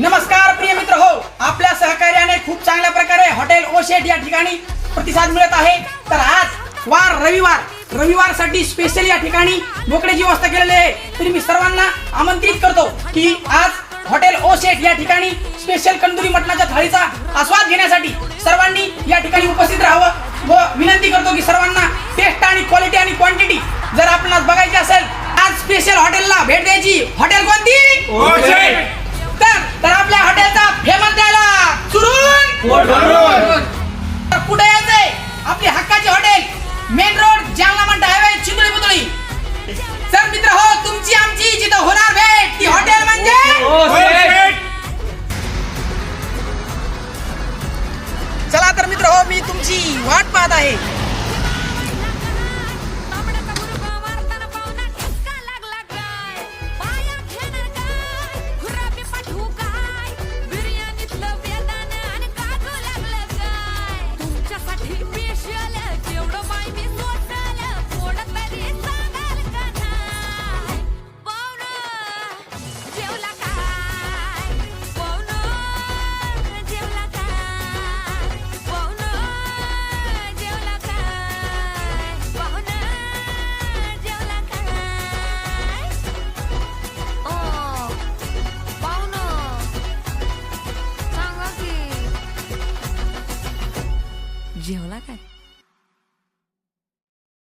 नमस्कार प्रिय मित्र हो आपल्या सहकार्याने खूप चांगल्या प्रकारे हॉटेल ओशेट या ठिकाणी प्रतिसाद मिळत आहे. तर आज वार रविवार रविवारसाठी स्पेशल या ठिकाणी बोकड्याची व्यवस्था केलेली आहे. तरी मी सर्वांना आमंत्रित करतो की आज हॉटेल ओशेट या ठिकाणी स्पेशल कंदुरी मटणाच्या थाळीचा आस्वाद घेण्यासाठी सर्वांनी या ठिकाणी उपस्थित राहावं व विनंती करतो की सर्वांना टेस्ट आणि क्वालिटी आणि क्वांटिटी जर आपणास बघायची असेल आज स्पेशल हॉटेलला भेट द्यायची. हॉटेल कोणती तर तर आपल्या हॉटेलचा फेमस द्यायला सुरून तर कुठे यायचंय? आपली हक्काची हॉटेल मेन रोड जालना म्हणता हायवे चिंदोळी बुदोळी सर मित्र हो तुमची आमची जिथं होणार भेट ती हॉटेल म्हणजे? चला तर मित्र हो मी तुमची वाट पाहत आहे. जेवला काय?